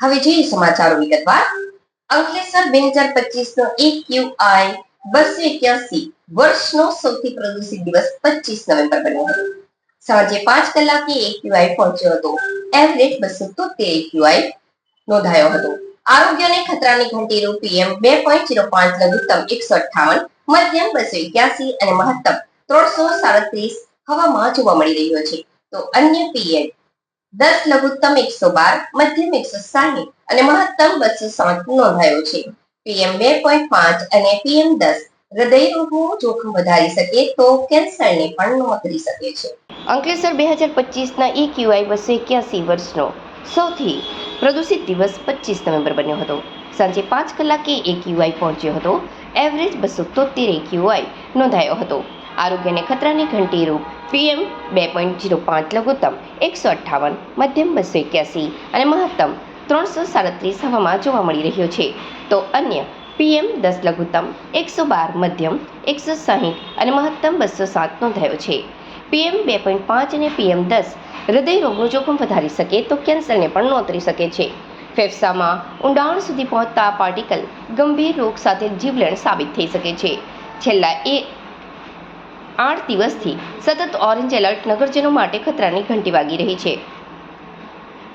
હવે જોઈએ સમાચારો વિગતવાર. અંકલેશ્વર બે હજાર પચીસ નો એક્યુઆઈ બસો એક્યાસી વર્ષનો સૌથી પ્રદૂષિત દિવસ પચીસ નવેમ્બર બન્યો હતો. સાંજે પાંચ કલાકે એક્યુઆઈ પહોંચ્યો હતો. એવરેજ બસો તોતેર એક્યુઆઈ નોંધાયો હતો. આરોગ્યને ખતરાની ઘંટીનું પીએમ બે પોઈન્ટ જીરો પાંચ લઘુત્તમ એકસો અઠ્ઠાવન, મધ્યમ બસો એક્યાસી અને મહત્તમ ત્રણસો સાડત્રીસ હવામાં જોવા મળી રહ્યો છે. તો અન્ય પીએમ દસ લઘુત્તમ એકસો બાર, મધ્યમ એકસો સાહીઠ અને મહત્તમ બસો સાત નોંધાયો છે. પીએમ બે પોઈન્ટ પાંચ અને પીએમ દસ હૃદય રોગનું જોખમ વધારી શકે તો કેન્સરને પણ નોતરી શકે છે. અંકલેશ્વર બે હજાર પચીસના ઇક્યુઆઈ બસો એક્યાસી વર્ષનો સૌથી પ્રદૂષિત દિવસ પચીસ નવેમ્બર બન્યો હતો. સાંજે પાંચ કલાકે એક્યુઆઈ પહોંચ્યો હતો. એવરેજ બસો તોતેર એક્યુઆઈ નોંધાયો હતો. આરોગ્યને ખતરાની ઘંટી રૂપ. પીએમ બે પોઈન્ટ જીરો પાંચ લઘુત્તમ, એકસો અઠ્ઠાવન, મધ્યમ બસો એક્યાસી અને મહત્તમ ત્રણસો સાડત્રીસ હવામાં જોવા મળી રહ્યો છે. તો અન્ય, પીએમ દસ લઘુત્તમ, એકસો બાર મધ્યમ, એકસો સાહીઠ અને મહત્તમ બસો સાત નોંધાયો છે. પીએમ બે પોઈન્ટ પાંચ અને પીએમ દસ હૃદય રોગનું જોખમ વધારી શકે તો કેન્સરને પણ નોતરી શકે છે. ફેફસામાં ઊંડાણ સુધી પહોંચતા પાર્ટિકલ ગંભીર રોગ સાથે જીવલેણ સાબિત થઈ શકે છે. છેલ્લા એ આઠ દિવસથી સતત ઓરેન્જ એલર્ટ નગરજનો માટે ખતરાની ઘંટી વાગી રહી છે.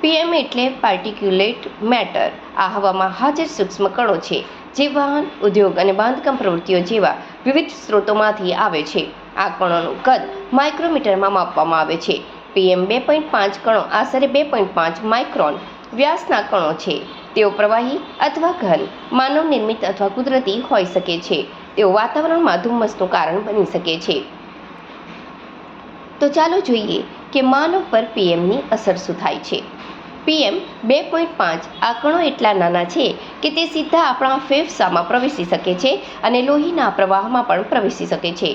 પીએમ એટલે પાર્ટિક્યુલેટ મેટર. આ હવામાં હાજર સૂક્ષ્મ કણો છે, જે વાહન, ઉદ્યોગ અને બાંધકામ પ્રવૃત્તિઓ જેવા વિવિધ સ્ત્રોતોમાંથી આવે છે. આ કણોનું કદ માઇક્રોમીટરમાં માપવામાં આવે છે. પીએમ બે પોઈન્ટ પાંચ કણો, આશરે બે પોઈન્ટ પાંચ માઇક્રોન વ્યાસના કણો છે. તેઓ પ્રવાહી અથવા ઘન માનવ નિર્મિત અથવા કુદરતી હોઈ શકે છે. તેઓ વાતાવરણમાં ધુમ્મસનું કારણ બની શકે છે. તો ચાલો જોઈએ કે માનવ પર પીએમની અસર શું થાય છે. પીએમ બે પોઈન્ટ પાંચ આંકણો એટલા નાના છે કે તે સીધા આપણા ફેફસામાં પ્રવેશી શકે છે અને લોહીના પ્રવાહમાં પણ પ્રવેશી શકે છે.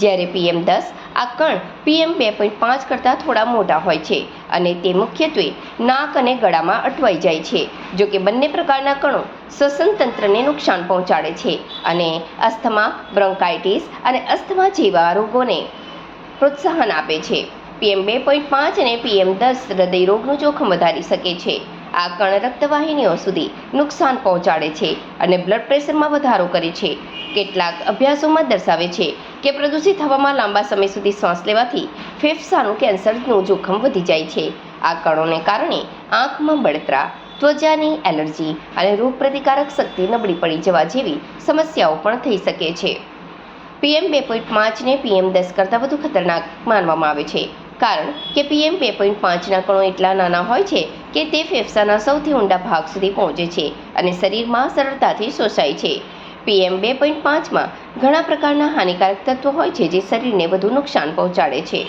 જ્યારે પીએમ દસ, આ કણ પીએમ બે પોઈન્ટ પાંચ કરતાં થોડા મોટા હોય છે અને તે મુખ્યત્વે નાક અને ગળામાં અટવાઈ જાય છે, જો કે બંને પ્રકારના કણો શ્વસન તંત્રને નુકસાન પહોંચાડે છે અને અસ્થમા, બ્રોન્કાઇટિસ અને અસ્થમા જેવા રોગોને પ્રોત્સાહન આપે છે. પીએમ બે પોઈન્ટ પાંચ અને પીએમ દસ હૃદયરોગનું જોખમ વધારી શકે છે. આ કણ રક્તવાહિનીઓ સુધી નુકસાન પહોંચાડે છે અને બ્લડ પ્રેશરમાં વધારો કરે છે. કેટલાક અભ્યાસોમાં દર્શાવે છે કે પ્રદૂષિત હવામાં લાંબા સમય સુધી શ્વાસ લેવાથી ફેફસાનું કેન્સરનું જોખમ વધી જાય છે. આ કણોને કારણે આંખમાં બળતરા, ત્વચાની એલર્જી અને રોગપ્રતિકારક શક્તિ નબળી પડી જવા જેવી સમસ્યાઓ પણ થઈ શકે છે. પીએમ બે પોઈન્ટ પાંચને પીએમ દસ કરતાં વધુ ખતરનાક માનવામાં આવે છે. કારણ કે પીએમ બે પોઈન્ટ પાંચના કણો એટલા નાના હોય છે કે તે ફેફસાના સૌથી ઊંડા ભાગ સુધી પહોંચે છે અને શરીરમાં સરળતાથી શોષાય છે. પીએમ બે પોઈન્ટ પાંચમાં ઘણા પ્રકારના હાનિકારક તત્વો હોય છે જે શરીરને વધુ નુકસાન પહોંચાડે છે.